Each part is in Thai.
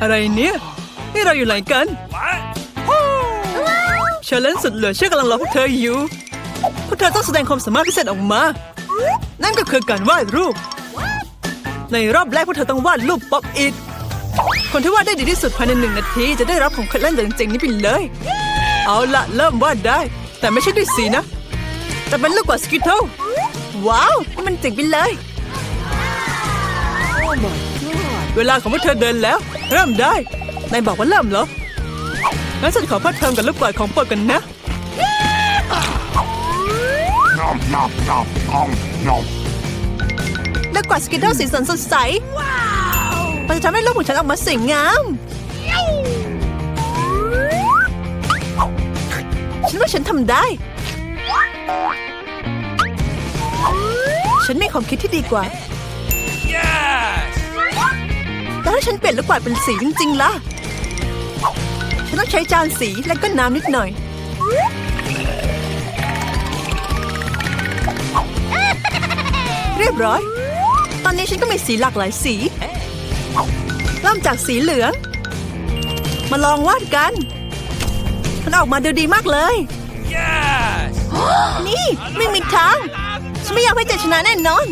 อะไรเนี่ย นี่เราอยู่ไหนกันเชลเลนสุดเหลือเชื่อกำลังรอพวกเธออยู่ พวกเธอต้องแสดงความสามารถพิเศษออกมา นั่นก็คือการวาดรูป ในรอบแรกพวกเธอต้องวาดรูปป๊อปอิดคนที่วาดได้ดีที่สุดภายในหนึ่งนาที จะได้รับของเคล็ดลับเจ๋งๆนี้ไปเลย เอาละเริ่มวาดได้ แต่ไม่ใช่ด้วยสีนะแต่เป็นลูกกว่าสกิทเทิลว้าวนี่มันเจ๋งไปเลย เวลาของพวกเธอเดินแล้ว เริ่มได้ นายบอกว่าเริ่มเหรอ งั้นฉันขอพัดเทอมกับลูกกวาดของโปรดกันนะ Nom nom nom nom nom. ลูกกวาดสกิทเทิลสีสันสดใส มันจะทำให้รูปของฉันออกมาสวยงาม ฉันว่าฉันทำได้ ฉันมีความคิดที่ดีกว่า Yes! แล้วถ้าฉันเปลี่ยนลูกกวาดเป็นสีจริงๆล่ะ ฉันต้องใช้จานสีและก็น้ำนิดหน่อย เรียบร้อย ตอนนี้ฉันก็มีสีหลากหลายสีเริ่มจากสีเหลือง มาลองวาดกัน มันออกมาดูดีมากเลย Yes! นี่ไม่มีทาง ฉันไม่อยากให้เจชนะแน่นอน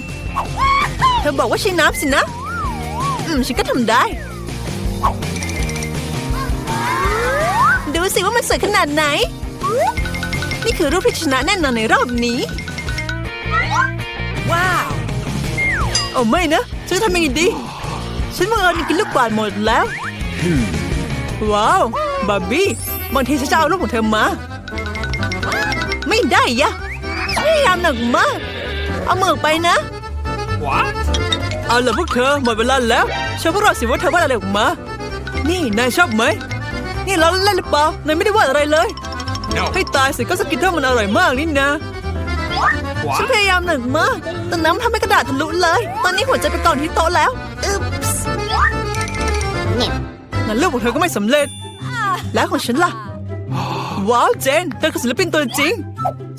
เธอบอกว่าใช้น้ำสินะ อืมฉันก็ทำได้ ดูสิว่ามันสวยขนาดไหน นี่คือรูปที่ชนะแน่นอนในรอบนี้ ว้าวโอ้ไม่นะฉันจะทำยังไงดี ฉันบังเอิญกินลูกกวาดหมดแล้ว ว้าวบาร์บี้บางทีฉันจะเอารูปของเธอมา ไม่ได้ยะฉันพยายามหนักมาก เอามือออกไปนะ What? เอาล่ะพวกเธอหมดเวลาแล้วเชื่อพวกเราสิว่าเธอวาดอะไรออกมา นี่นายชอบไหม นี่เราเล่นหรือเปล่านายไม่ได้วาดอะไรเลย No. ให้ตายสิก็สกิทเทอร์มันอร่อยมากนี่นะฉัน What? พยายามหนักมากแต่น้ำทำให้กระดาษทะลุเลย ตอนนี้หัวใจไปกองที่โต๊ะแล้วอึ๊บส์งั้นลูกของเธอก็ไม่สำเร็จ แล้วของฉันล่ะ ว้าวเจนเธอคือศิลปินตัวจริง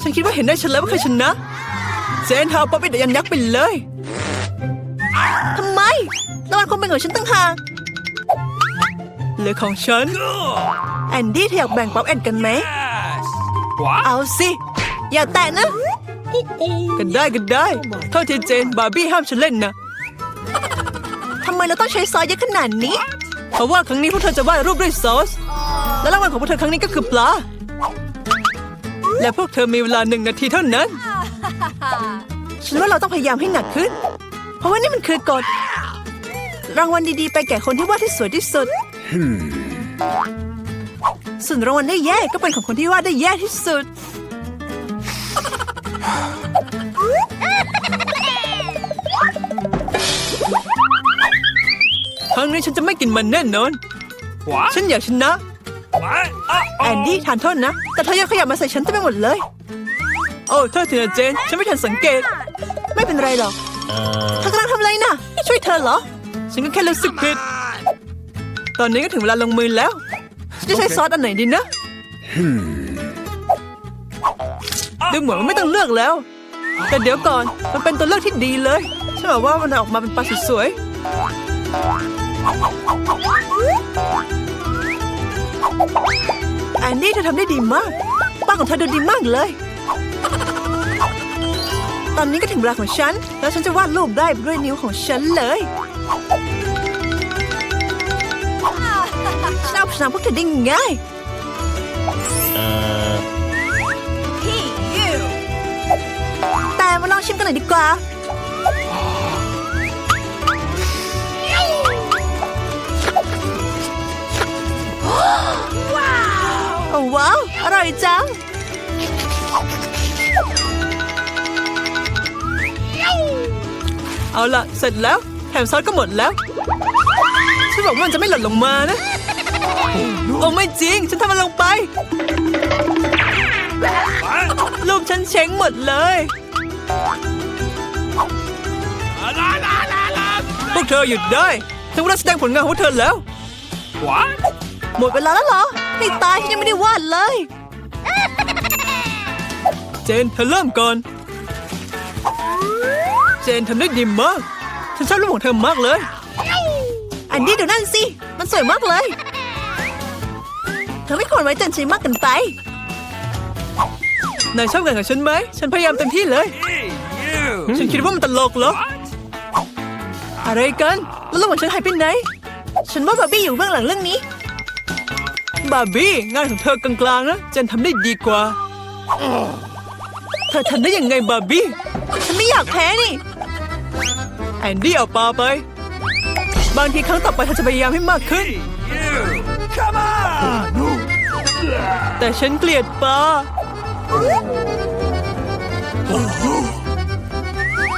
ฉันคิดว่าเห็นได้ฉันแล้วว่าใครชนะ เจนเธอเอาป๊อปปี้ยันยักษ์ไปเลย ทำไมรางวัลคงเป็นของฉันตั้งหากเหลือของฉัน แอนดี้เธออยากแบ่งป๊อปแอนกันไหม Yes! What? เอาสิ อย่าแตะนะก็ได้ก็ได้โทษทีเจน บาร์บี้ห้ามฉันเล่นนะ ทำไมเราต้องใช้ซอสเยอะขนาดนี้ เพราะว่าครั้งนี้พวกเธอจะวาดรูปด้วยซอส และรางวัลของพวกเธอครั้งนี้ก็คือปลา และพวกเธอมีเวลาหนึ่งนาทีเท่านั้น ฉันว่าเราต้องพยายามให้หนักขึ้นเพ ราะว่านี่มันคือกฎรางวัลดีๆ ไปแก่คนที่วาดที่สวยที่สุด ส่วนรางวัลได้แย่ก็เป็นของคนที่วาดได้แย่ที่สุด ครั้งนี้ฉันจะไม่กินมันแน่นอน ฉันอยากชนะ แอนดี้ทานโทษนะ แต่เธอยังขยับมาใส่ฉันเต็มไปหมดเลย โอ้โทษทีนะเจน ฉันไม่ทันสังเกต ไม่เป็นไรหรอก เธ ธอเหรอ ฉันก็แค่รู้สึกผิด ตอนนี้ก็ถึงเวลาลงมือแล้ว จะใช้ซอสอันไหนดีนะดูเหมือนว่าไม่ต้องเลือกแล้ว แต่เดี๋ยวก่อน มันเป็นตัวเลือกที่ดีเลย ฉันบอกว่ามันออกมาเป็นปลาสวยๆแอนดี้เธอทำได้ดีมาก ป้าของเธอดูดีมากเลย ตอนนี้ก็ถึงเวลาของฉัน แล้วฉันจะวาดรูปได้ด้วยนิ้วของฉันเลยฉันเอาชนะพวกเธอได้ง่ายแต่มาลองชิมกันหน่อยดีกว่าโอ้ว้าว อร่อยจัง เอาล่ะเสร็จแล้วแถมซอสก็หมดแล้ว ฉันบอกว่ามันจะไม่หล่นลงมานะ โอ้ไม่จริง ฉันทำมันลงไปรูปฉันเช้งหมดเลย La la la la. พวกเธอหยุดได้ถึงเวลาแสดงผลงานของพวกเธอแล้ว What? หมดเวลาแล้วเหรอ ให้ตายฉันยังไม่ได้วาดเลย เจนเธอเริ่มก่อน เจนทำได้ดีมาก ฉันชอบรูปของเธอมากเลยแออันนี้เดี๋ยวนั่นสิ มันสวยมากเลย เธอไม่ควรไว้ใจฉันมากเกินไป นายชอบงานกับฉันไหม ฉันพยายามเต็มที่เลย Hey, you. ฉันคิดว่ามันตลกเหรอ What? อะไรกัน แล้วระหว่างฉันหายไปไหน ฉันว่าบาร์บี้อยู่เบื้องหลังเรื่องนี้ บาร์บี้งานของเธอกลางๆนะเจนทำได้ดีกว่า เธอทำได้ยังไงบาร์บี้ ฉันไม่อยากแพ้นี่ แอนดี้เอาปลาไป บางทีครั้งต่อไปเธอจะพยายามให้มากขึ้น Hey, แต่ฉันเกลียดปลา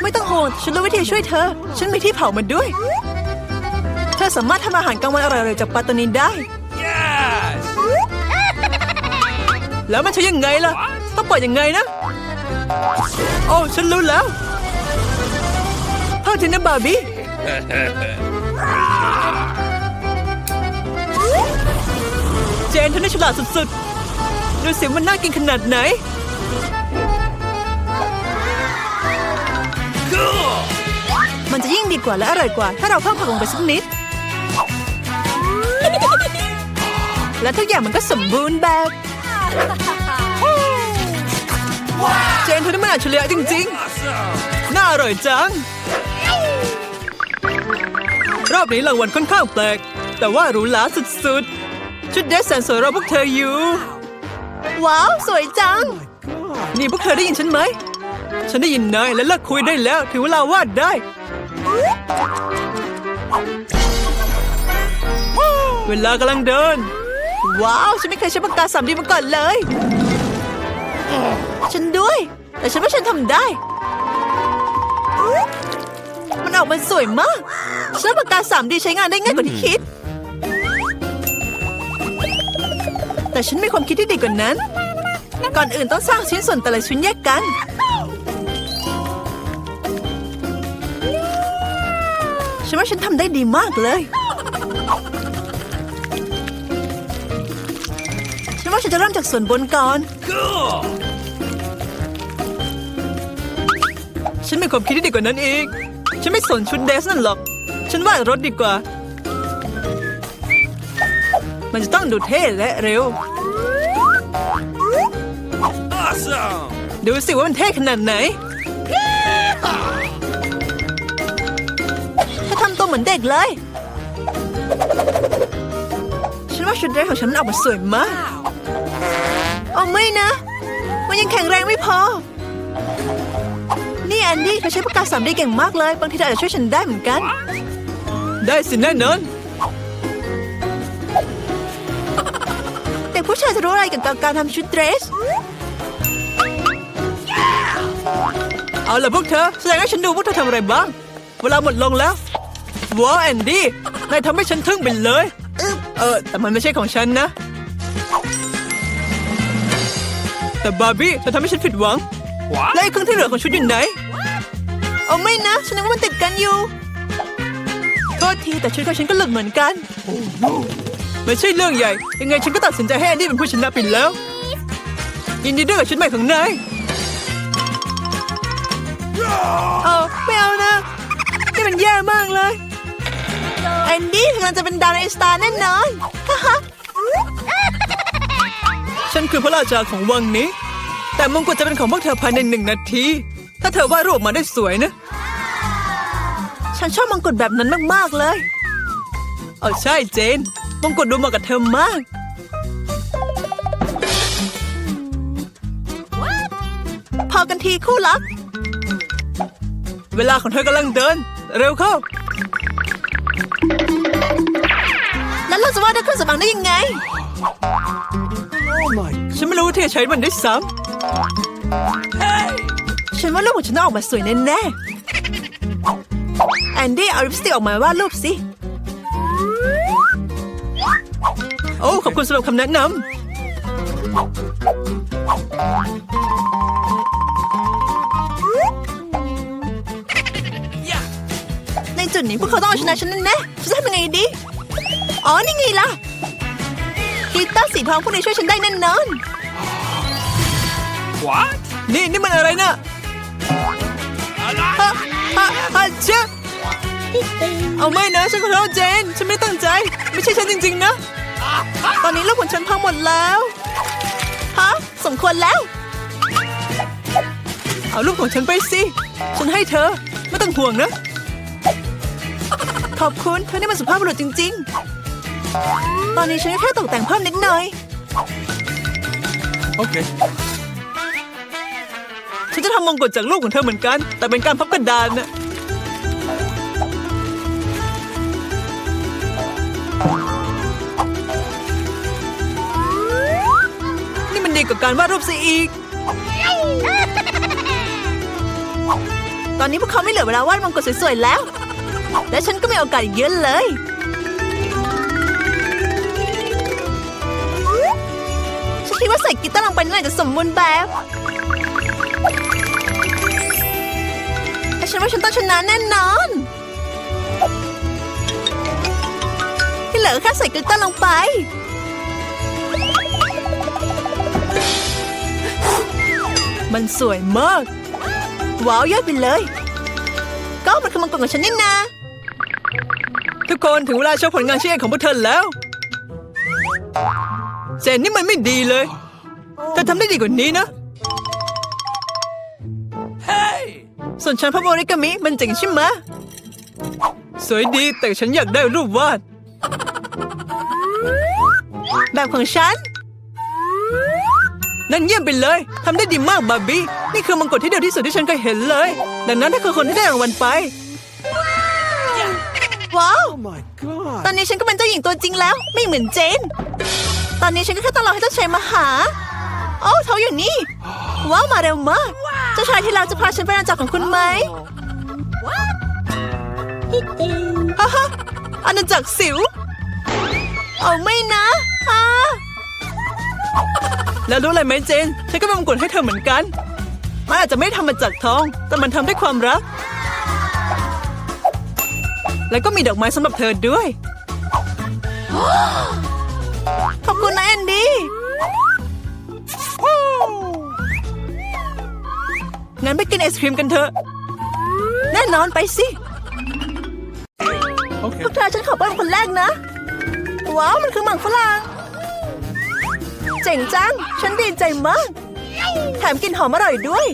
ไม่ต้องห่วงฉันรู้วิธีช่วยเธอ ฉันมีที่เผามันด้วย เธอสามารถทำอาหารกลางวันอร่อยๆจากปลาตัวนี้ได้ Yes. แล้วมันใช้ยังไงล่ะ ต้องปล่อยยังไงนะ โอ้ ฉันรู้แล้ว โทษทีนะบาร์บี้ เจนเธอน่าฉลาดสุดๆ ดูสิมันน่ากินขนาดไหน มันจะยิ่งดีกว่าและอร่อยกว่า ถ้าเราเพิ่มผักลงไปสักนิด และทุกอย่างมันก็สมบูรณ์แบบ เจนเธอนี่มันอัจฉริยะจริงๆ น่าอร่อยจัง รอบนี้รางวัลค่อนข้างแปลก แต่ว่าหรูหราสุดๆ ชุดเดรสแสนสวยรอพวกเธออยู่ ว้าว สวยจัง นี่พวกเธอได้ยินฉันไหม ฉันได้ยินนายและเลิกคุยได้แล้ว ถึงเวลาวาดได้ เวลากำลังเดิน ว้าว ฉันไม่เคยใช้ปากกาสามดีมาก่อนเลย ฉันด้วย แต่ฉันว่าฉันทำได้มัน ออกมาสวยมากฉันว่าปากกาสามดีใช้งานได้ง่ายกว่าที่คิด แต่ฉันมีความคิดที่ดีกว่านั้น ก่อนอื่นต้องสร้างชิ้นส่วนแต่ละชิ้นแยกกัน ฉันว่าฉันทำได้ดีมากเลย ฉันว่าฉันจะเริ่มจากส่วนบนก่อน Cool. ฉันมีความคิดที่ดีกว่านั้นอีก ฉันไม่สนชุดเดรสนั่นหรอก ฉันว่ารถดีกว่า มันจะต้องดูเท่และเร็ว Awesome. ดูสิว่ามันเท่ขนาดไหน ถ้าทำตัวเหมือนเด็กเลย ฉันว่าชุดเดรสของฉันมันออกมาสวยมากเอาไม่นะ มันยังแข็งแรงไม่พอ นี่แอนดี้เธอใช้ปากกาสามดีเก่งมากเลย บางทีเธออาจจะช่วยฉันได้เหมือนกัน ได้สิแน่นอนแต่ผู้ชายจะรู้อะไรเกี่ยวกับการทำชุดเดรส เอาล่ะพวกเธอ แสดงให้ฉันดูพวกเธอทำอะไรบ้าง เวลาหมดลงแล้วว้าวแอนดี้นายทำให้ฉันทึ่งไปเลย เออ แต่มันไม่ใช่ของฉันนะ แต่บาร์บี้เธอทำให้ฉันผิดหวัง What? และไอ้เครื่องที่เหลือของชุดอยู่ไหน เอาไม่นะ ฉันนึกว่ามันติดกันอยู่ โทษทีแต่ชุดของฉันก็หลุดเหมือนกันไม่ใช่เรื่องใหญ่ ยังไงฉันก็ตัดสินใจให้แอนดี้เป็นผู้ชนะไปแล้ว ยินดีด้วยกับชุดใหม่ของนายเอาไม่เอานะนี่มันแย่มากเลยแอนดี้กำลังจะเป็นดาวในสตาร์แน่นอนฉันคือพระราชาของวังนี้ แต่มงกุฎจะเป็นของพวกเธอภายในหนึ่งนาที ถ้าเธอวาดรูปออกมาได้สวยนะ ฉันชอบมงกุฎแบบนั้นมากๆเลยเออใช่เจนมงกุฎดูเหมาะกับเธอมาก พอกันทีคู่รัก เวลาของเธอกำลังเดิน เร็วเข้า แล้วเราจะวาดด้วยเครื่องสำอางได้ยังไง ฉันไม่รู้ว่าเธอใช้มันด้วยซ้ำ ฉันว่ารูปของฉันต้องออกมาสวยแน่ๆแอนดี้เอาลิปสติกออกมาวาดรูปสิ โอ้ขอบคุณสำหรับคำแนะนำ Yeah. ในจุดนี้พวกเขาต้องเอาชนะฉันแน่ๆฉันจะทำยังไงดี อ๋อ นี่ไงล่ะกีตาร์สีทองพวกนี้ช่วยฉันได้แน่นอน What? นี่นี่มันอะไรนะ ฮะฮะเชื่อเอาไม่นะฉันขอโทษเจน ฉันไม่ตั้งใจ ไม่ใช่ฉันจริง ๆ นะ ตอนนี้ลูกของฉันพังหมดแล้วฮะสมควรแล้ว เอาลูกของฉันไปสิ ฉันให้เธอ ไม่ต้องห่วงนะ ขอบคุณเธอนี่มันสุภาพบุรุษจริง ๆ ตอนนี้ฉันแค่ตกแต่งเพิ่มนิดหน่อย Okay. ฉันจะทำมงกุฎจากลูกของเธอเหมือนกัน แต่เป็นการพับกระดานน่ะนี่มันดีกว่าการวาดรูปซะอีก ตอนนี้พวกเขาไม่เหลือเวลาวาดมงกุฎสวยๆแล้ว และฉันก็มีโอกาสอีกเยอะเลย ฉันคิดว่าใส่กีตาร์ลงไปนี่แหละจะสมบูรณ์แบบ ว่าฉันต้องชนะแน่นอน ที่เหลือแค่ใส่กีตาร์ลงไป มันสวยมาก ว้าว ยอดไปเลย ก็มันคือมังกรของฉันนี่นาทุกคนถึงเวลาโชว์ผลงานชิ้นเอกของพวกเธอแล้วเจนนี่มันไม่ดีเลยเธอทำได้ดีกว่านี้นะ ส่วนฉันพระโมริกามิมันเจ๋งใช่ไหมสวยดีแต่ฉันอยากได้รูปวาด แบบของฉัน นั่นเยี่ยมไปเลยทำได้ดีมากบาร์บี้ นี่คือมังกรที่เดียวที่สุดที่ฉันเคยเห็นเลย ดังนั้นถ้าคือคนที่ได้รางวัลไป ว้าว Oh my god. ตอนนี้ฉันก็เป็นเจ้าหญิงตัวจริงแล้ว ไม่เหมือนเจน ตอนนี้ฉันก็แค่ต้องรอให้เจ้าชายมาหา โอ้เขาอยู่นี่ ว้าว มาเร็วมากเจ้าชายที่เราจะพาฉันไปอาณาจักรของคุณไหมฮ่าฮ่าอาณาจักรสิว เอาไม่นะอ่าแล้วรู้อะไรไหมเจน ฉันก็เป็นมงกุฎให้เธอเหมือนกัน มันอาจจะไม่ทำมาจากทอง แต่มันทำด้วยความรัก แล้วก็มีดอกไม้สำหรับเธอด้วย ขอบคุณนะแอนดี้ งั้นไปกินไอศครีมกันเถอะ แน่นอนไปสิ Okay. พวกเธอฉันขอเป็นคนแรกนะ ว้าว มันคือหมังฝรั่งเจ๋งจัง ฉันดีใจมาก แถมกลินหอมอร่อยด้วย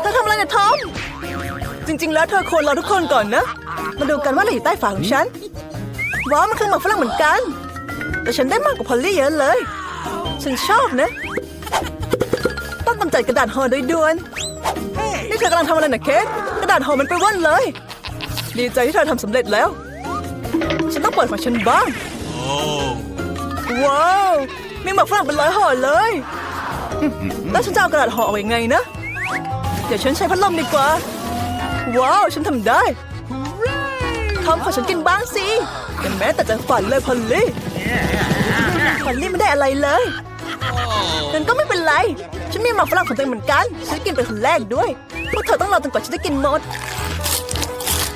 เธอทำอะไรนะทอม จริง ๆ แล้วเธอควรรอทุกคนก่อนนะ มาดูกันว่าอะไรอยู่ใต้ฝาของฉัน ว้าว มันคือหมักฝรั่งเหมือนกัน แต่ฉันได้มากกว่าพอลลี่เยอะเลย ฉันชอบนะ ต้องกำจัดกระดาษห่อโดยด่วน นี่เธอกำลังทำอะไรนะเคสกระดาษห่อมันไปว่อนเลย ดีใจที่เธอทำสำเร็จแล้ว ฉันต้องเปิดของฉันบ้าง Oh. ว้าว มีหมักฝรั่งเป็นร้อยห่อเลย แล้วฉันจะเอากระดาษห่อออกยังไงนะ เดี๋ยวฉันใช้พัดลมดีกว่า ว้าว ฉันทำได้ทอมขอฉันกินบ้างสิแต่แม้แต่จะฝันเลยพอลลี่พอลลี่ไม่ได้อะไรเลย งั้นก็ไม่เป็นไร ฉันมีหมักฝรั่งของตัวเองเหมือนกัน ฉันกินเป็นคนแรกด้วย พวกเธอต้องรอจนกว่าฉันจะกินหมด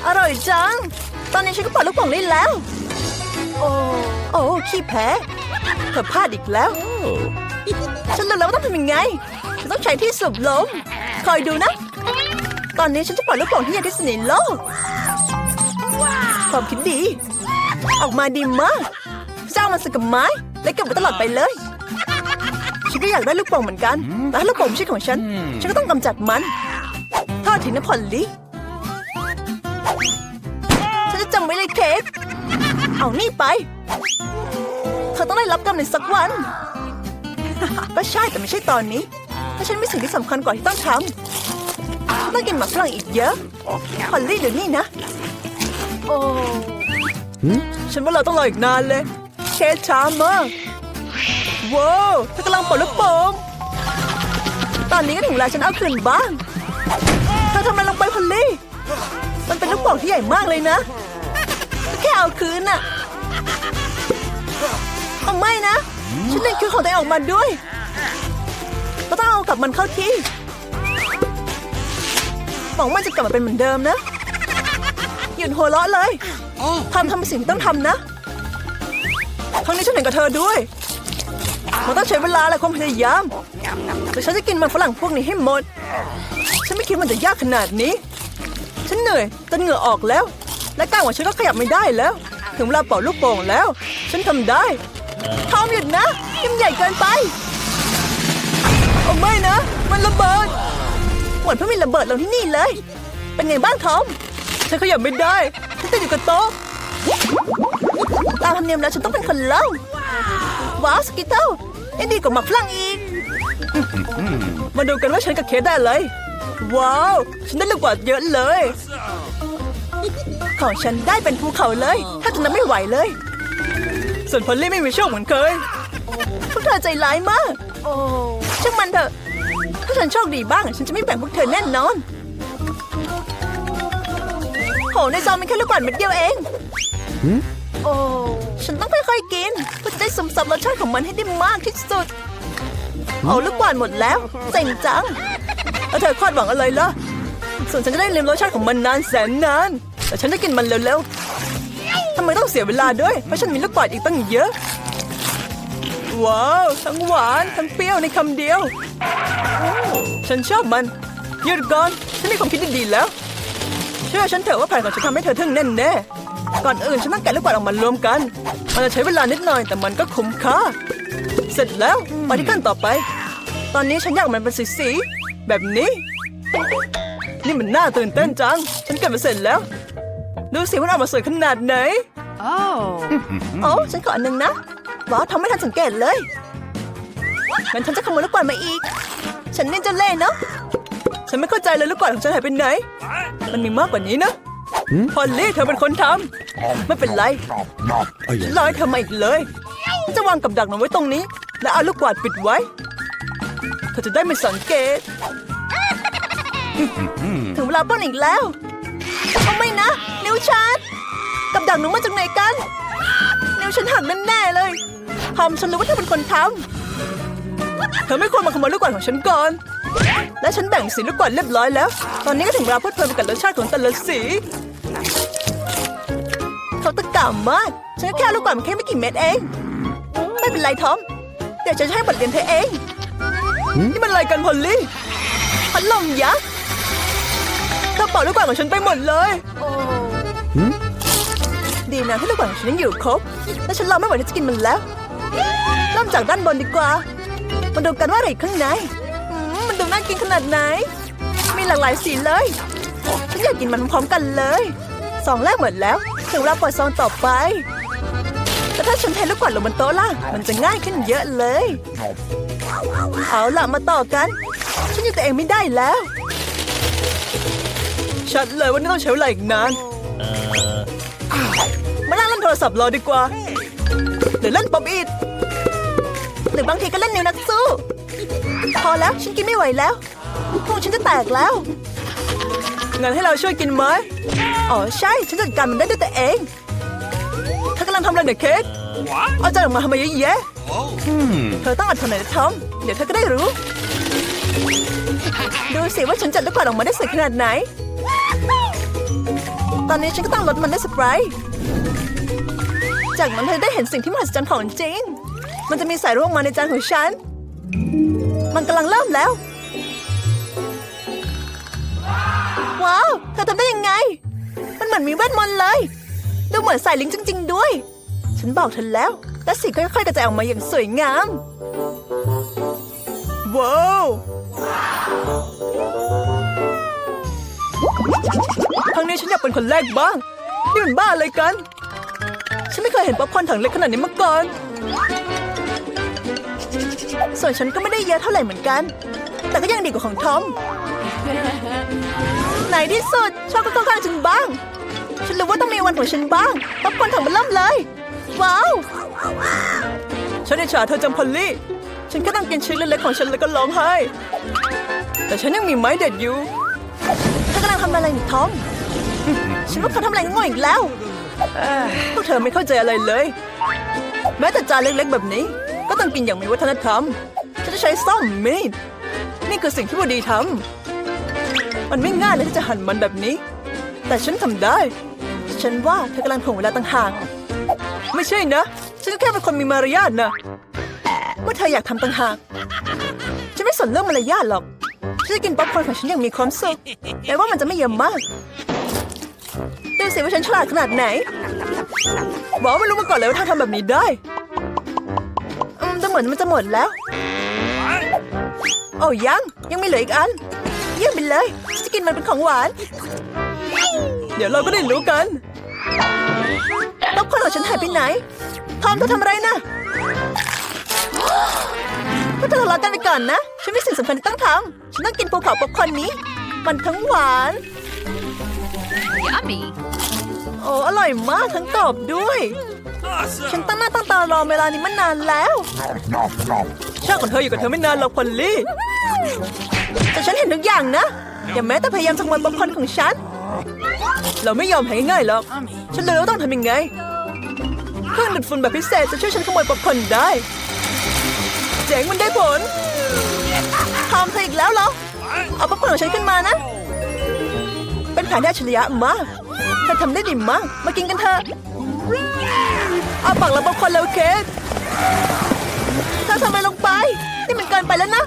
อร่อยจัง ตอนนี้ฉันก็ปล่อยลูกโป่งได้แล้ว โอ้ โอ้ขี้แพ้ เธอพลาดอีกแล้ว ฉันรู้แล้วว่าต้องทำยังไง ฉันต้องใช้ที่สูบลม คอยดูนะ ตอนนี้ฉันจะปล่อยลูกโป่งที่ใหญ่ที่สุดในโลกความคิดดี ออกมาดีมากเจ้ามันสกับไม้และเก็บไว้ตลอดไปเลยฉัน ก็อยากได้ลูกโป่งเหมือนกัน แต่ถ้าลูกโป่งไม่ใช่ของฉัน ฉันก็ต้องกำจัดมันทอดทิ้งนะพอลลี่ฉันจะจำไว้เลยเคสเอานี่ไป เธอต้องได้รับกรรมในสักวัน ก็ใช่แต่ไม่ใช่ตอนนี้ถ้าฉันมีสิ่งที่สำคัญกว่าที่ต้องทำฉันต้องกินหมากฝรั่งอีกเยอะพอลลี่เดี๋ยวนี้นะโอ้ฉันว่าเราต้องรออีกนานเลย เคสช้ามาก ว้าวเธอกำลังปลดลูกโป่งตอนนี้ก็ถึงเวลาฉันเอาคืนบ้างเธอทำอะไรลงไปพอลลี่ มันเป็นลูกโป่งที่ใหญ่มากเลยนะ แค่เอาคืนน่ะเอาไม่นะ ฉันเล่นคืนของตัวเองออกมาด้วย ก็ต้องเอากลับมันเข้าที่หวังว่ามันจะกลับมาเป็นเหมือนเดิมนะ หยุดหัวเราะเลยทำทำสิ่งที่ต้องทำนะ ครั้งนี้ฉันเห็นกับเธอด้วย มันต้องใช้เวลาและความพยายามแต่ฉันจะกินมันฝรั่งพวกนี้ให้หมด ฉันไม่คิดมันจะยากขนาดนี้ ฉันเหนื่อยจนเหงื่อออกแล้ว และก้ามของฉันก็ขยับไม่ได้แล้ว ถึงเวลาเป่าลูกโป่งแล้ว ฉันทำได้ทอมหยุดนะยิ่งใหญ่เกินไปโอ้ไม่นะ มันระเบิดเหมือนเพิ่งมีระเบิดลงที่นี่เลย เป็นไงบ้างทอม ฉันขยับไม่ได้ ฉันติดอยู่กับโต๊ะตามธรรมเนียมแล้วฉันต้องเป็นคนเล่าว้าวสกิตเติล ยังดีกว่าหมักฝรั่งอีก มาดูกันว่าฉันกับเคสได้อะไรว้าว ฉันได้ลูกกวาดเยอะเลย ของฉันได้เป็นภูเขาเลย ถ้าจะนับไม่ไหวเลย ส่วนพอลลี่ไม่มีโชคเหมือนเคยพวกเธอใจร้ายมากโอ้ช่างมันเถอะ ถ้าฉันโชคดีบ้าง ฉันจะไม่แบ่งพวกเธอแน่นอน โหในซองมีแค่ลูกกวาดเม็ดเดียวเอง โอ้ฉันต้องค่อยๆกินเพื่อจะได้ซึมซับรสชาติของมันให้ได้มากที่สุด เอาลูกกวาดหมดแล้วเจ๋งจังแล้วเธอคาดหวังอะไรล่ะส่วนฉันจะได้ลิมรสชาติของมันนานแสนนาน แต่ฉันจะกินมันเร็วๆทำไมต้องเสียเวลาด้วย เพราะฉันมีลูกกวาดอีกตั้งเยอะ ว้าว ทั้งหวานทั้งเปรี้ยวในคำเดียว ฉันชอบมันหยุดก่อนฉันมีความคิดดีๆแล้ว เชื่อฉันเถอะว่าแผนของฉันทำให้เธอทึ่งแน่แน่ ก่อนอื่นฉันต้องแกะลูกกวาดออกมารวมกัน มันจะใช้เวลานิดหน่อยแต่มันก็คุ้มค่า เสร็จแล้วไปที่ขั้นต่อไป ตอนนี้ฉันอยากมันเป็นสีๆแบบนี้ นี่มันน่าตื่นเต้นจัง ฉันเก็บมาเสร็จแล้ว ดูสิว่าออกมาสวยขนาดไหน Oh. โอ้ฉันขออันหนึ่งนะว้าวทำไม่ทันสังเกตเลยงั้นฉันจะขโมยลูกกวาดมาอีก ฉันนี่จะเล่ห์เนาะฉันไม่เข้าใจเลยลูกกวาดของฉันหายไปไหน มันมีมากกว่านี้นะ พอลลี่เธอเป็นคนทำไม่เป็นไรฉันรอให้เธอมาอีกเลยฉันจะวางกับดักมันไว้ตรงนี้ แล้วเอาลูกกวาดปิดไว้เธอจะได้ไม่สังเกต ถึงเวลาปล้นอีกแล้วเอาไม่นะ นิ้วฉันกับดักหนูมาจากไหนกัน นิ้วฉันหักแน่ๆเลยทอมฉันรู้ว่าเธอเป็นคนทำเธอไม่ควรมาขโมยลูกกวาดของฉันก่อน และฉันแบ่งสีลูกกวาดเรียบร้อยแล้ว ตอนนี้ก็ถึงเวลาเพลิดเพลินไปกับรสชาติของแต่ละสีเขา ตะก่ำมาก ฉันก็แค่เอาลูกกวาดมาแค่ไม่กี่เม็ดเอง ไม่เป็นไรทอม เดี๋ยวฉันจะให้บทเรียนเธอเอง นี่มันอะไรกันพอลลี่พัดลมยักษ์เธอเป่าลูกกวาดของฉันไปหมดเลยดีนะที่ลูกกวาดของฉันยังอยู่ครบ และฉันรอไม่ไหวที่จะกินมันแล้วเริ่มจากด้านบนดีกว่า มาดูกันว่าอะไรอยู่ข้างในอืมมันดูน่ากินขนาดไหน มีหลากหลายสีเลย ฉันอยากกินมันพร้อมกันเลยซองแรกหมดแล้ว ถึงเวลาเปิดซองต่อไป แต่ถ้าฉันเทลูกกวาดลงบนโต๊ะล่ะ มันจะง่ายขึ้นเยอะเลย เอาล่ะมาต่อกัน ฉันอยู่ตัวเองไม่ได้แล้ว ชัดเลยว่านี่ต้องใช้เวลาอีกนานมานั่งเล่นโทรศัพท์รอดีกว่า หรือเล่นป๊อปอีดหรือบางทีก็เล่นนิวนักสู้ พอแล้วฉันกินไม่ไหวแล้วพุงฉันจะแตกแล้ว งั้นให้เราช่วยกินไหมอ๋อใช่ ฉันจัดการมันได้ด้วยตัวเองเธอกำลังทำอะไรเนี่ยเค้ก What? เอาจานออกมาทำไมเยอะแยะ Oh. เธอต้องอดทนหน่อยนะทอม เดี๋ยวเธอก็ได้รู้ ดูสิว่าฉันจัดลูกกวาดออกมาได้สวยขนาดไหน ตอนนี้ฉันก็ต้องลดมันด้วยสเปรย์จากนั้นเธอได้เห็นสิ่งที่มหัศจรรย์ของจริง มันจะมีสายร่วงมาในจานของฉัน มันกำลังเริ่มแล้ว ว้าวเธอทำได้ยังไง มันเหมือนมีเวทมนต์เลย ดูเหมือนสายลิงจริง ๆ ด้วย ฉันบอกเธอแล้ว และสีค่อยๆกระจายออกมาอย่างสวยงาม ว้าวครั้งนี้ฉันอยากเป็นคนแรกบ้าง นี่มันบ้าอะไรกัน ฉันไม่เคยเห็นป๊อปคอร์นถังเล็กขนาดนี้มาก่อน ส่วนฉันก็ไม่ได้เยอะเท่าไหร่เหมือนกัน แต่ก็ยังดีกว่าของทอม ไหนที่สุดชอบก็เข้าข้างฉันบ้าง ฉันรู้ว่าต้องมีวันของฉันบ้างป๊อปคอร์นถังมันเริ่มเลย ว้าวฉันอิจฉาเธอจำพอลลี่ ฉันก็ต้องกินชิ้นเล็กๆของฉันแล้วก็ร้องไห้ แต่ฉันยังมีไม้เด็ดอยู่เธอกำลังทำอะไรอยู่ท้องฉันว่าเธอทำอะไรง่อยอีกแล้วเอ้ยพวกเธอไม่เข้าใจอะไรเลย แม้แต่จานเล็กๆแบบนี้ ก็ต้องกินอย่างมีวัฒนธรรม ฉันจะใช้ซ่อมมีดนี่คือสิ่งที่พอดีทำ มันไม่ง่ายเลยที่จะหั่นมันแบบนี้ แต่ฉันทำได้ ฉันว่าเธอกำลังถ่วงเวลาต่างหาก ไม่ใช่นะ ฉันก็แค่เป็นคนมีมารยาทนะเมื่อเธออยากทำต่างหาก ฉันไม่สนเรื่องมารยาทหรอก ฉันจะกินป๊อปคอร์นของฉันอย่างมีความสุขแต่ว่ามันจะไม่เยอะมากดูสิว่าฉันฉลาดขนาดไหน บอกว่าไม่รู้มาก่อนเลยว่าเธอทำแบบนี้ได้อืมแต่เหมือนมันจะหมดแล้ว โอ้ยัง ยังไม่เหลืออีกอัน เยี่ยมไปเลย กินมันเป็นของหวาน เดี๋ยวเราก็ได้รู้กันป๊อปคอร์นของฉันหายไปไหนทอมเธอทำอะไรนะพวกเธอทะเลาะกันไปก่อนนะ ฉันมีสิ่งสำคัญที่ต้องทำฉันต้องกินภูเขาป๊อปคอร์นนี้ มันทั้งหวาน Yummy. โอ้อร่อยมากทั้งกรอบด้วย ฉัน Awesome. ตั้งหน้าตั้งตารอเวลานี้มานานแล้วชาติของเธออยู่กับเธอไม่นานหรอกพอลลี่ แต่ฉันเห็นทุกอย่างนะ อย่าแม้แต่พยายามขโมยป๊อปคอร์นของฉัน เราไม่ยอมแพ้ง่ายๆหรอก ฉันเลยว่าต้องทำยังไง เครื่องดูดฝุ่นแบบพิเศษจะช่วยฉันขโมยป๊อปคอร์นได้ เจ๋งมันได้ผลทำเธออีกแล้วเหรอ เอาป๊อปคอร์นของฉันขึ้นมานะ เป็นแผนที่อัจฉริยะมากเธอทำได้ดีมาก มากินกันเถอะเอาปากแล้วป๊อปคอร์นแล้วเคสเธอทำอะไรลงไป นี่มันเกินไปแล้วนะ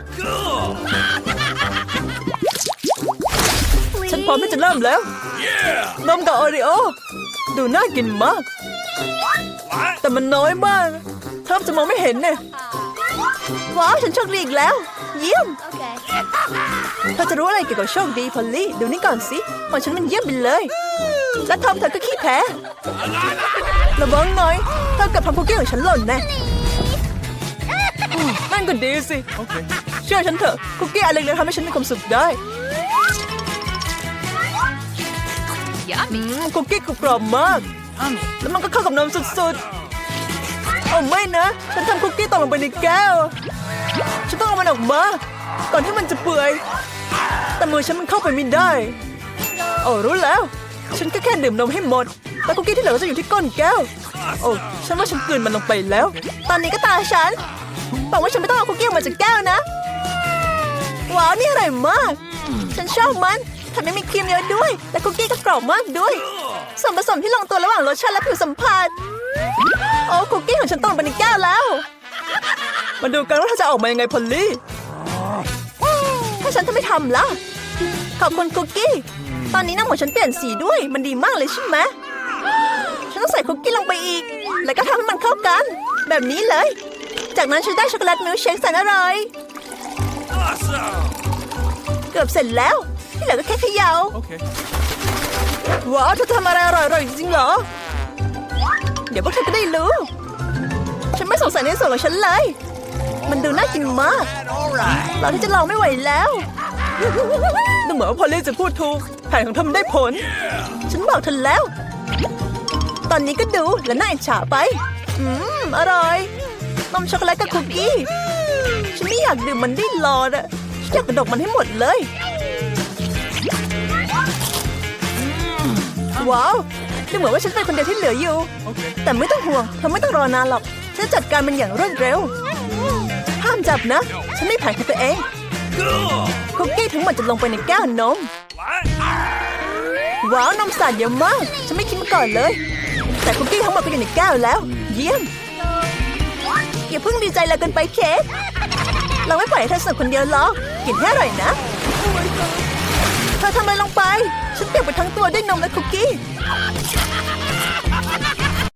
ฉันพร้อมที่จะเริ่มแล้ว Yeah. นมกับโอริโอ ดูน่ากินมาก What? แต่มันน้อยมากแทบจะมองไม่เห็นเนี่ยว้าวฉันโชคดีอีกแล้ว เยี่ยม Okay. เธอจะรู้อะไรเกี่ยวกับโชคดีพอลลี่ดูนี่ก่อนสิของฉันมันเยี่ยมไปเลย และทอมเธอก็ขี้แพ้ระวังหน่อยเท่ากับทำคุกกี้ของฉันหล่นแน่อืมนั่นก็ดีสิ Okay. เชื่อฉันเถอะคุกกี้อันเล็กๆทำให้ฉันมีความสุขได้ Yummy. อืมคุกกี้กรอบๆมาก แล้วมันก็เข้ากับนมสุดๆโอ้ไม่นะ ฉันทำคุกกี้ตกลงไปในแก้ว ฉันต้องเอามันออกมา ก่อนที่มันจะเปื่อย แต่มือฉันมันเข้าไปไม่ได้ โอ้รู้แล้ว ฉันก็แค่ดื่มนมให้หมดแต่คุกกี้ที่เหลือก็จะอยู่ที่ก้นแก้ว โอ้ฉันว่าฉันกลืนมันลงไปแล้ว ตอนนี้ก็ตาฉัน บอกว่าฉันไม่ต้องเอาคุกกี้ออกมาจากแก้วนะ ว้าวนี่อร่อยมาก ฉันชอบมัน แถมยังมีครีมเยอะด้วย และคุกกี้ก็กรอบมากด้วย ส่วนผสมที่ลงตัวระหว่างรสชาติและผิวสัมผัส โอ้คุกกี้ของฉันตกลงไปในแก้วแล้ว มาดูกันว่าเธอจะออกมายังไงพอลลี่ ถ้าฉันจะไม่ทำล่ะ ขอบคุณคุกกี้ ตอนนี้น้ำของฉันเปลี่ยนสีด้วย มันดีมากเลยใช่ไหมฉันต้องใส่คุกกี้ลงไปอีก แล้วก็ทำให้มันเข้ากัน แบบนี้เลย จากนั้นฉันได้ช็อกโกแลตมิลค์เชคแสนอร่อย Awesome. เกือบเสร็จแล้ว ที่เหลือก็แค่เขยา่า Okay. ว้าวเธอทำอะไรอร่อยๆจริงๆเหรอ เดี๋ยวพวกเธอก็ได้รู้ ฉันไม่สงสัยในส่วนของฉันเลย มันดูน่ากินมาก All right. เราที่จะลองไม่ไหวแล้วดูเหมือนว่าพอลลี่จะพูดถูก แผนของเธอมันได้ผล ฉันบอกเธอแล้ว ตอนนี้ก็ดูและน่าอิจฉาไป อืม อร่อยนมช็อกโกแลตกับคุกกี้ ฉันไม่อยากดื่มมันได้หลอดอะฉันอยากกระดกมันให้หมดเลย ว้าวดูเหมือนว่าฉันเป็นคนเดียวที่เหลืออยู่ แต่ไม่ต้องห่วงเธอไม่ต้องรอนานหรอก ฉันจัดการมันอย่างรวดเร็ว ห้ามจับนะ ฉันไม่ผ่านของตัวเอง คุกกี้ทั้งหมดจะลงไปในแก้วนม ว้าวนมสาดเยอะมาก ฉันไม่คิดมาก่อนเลย แต่คุกกี้ทั้งหมดก็อยู่ในแก้วแล้ว เยี่ยม อย่าเพิ่งดีใจเลยเกินไปเคสเราไม่ปล่อยให้เธอสนุกคนเดียวหรอก กินให้อร่อยนะ ธอทำอะไรลงไป ฉันเปียกไปทั้งตัวด้วยนมและคุกกี้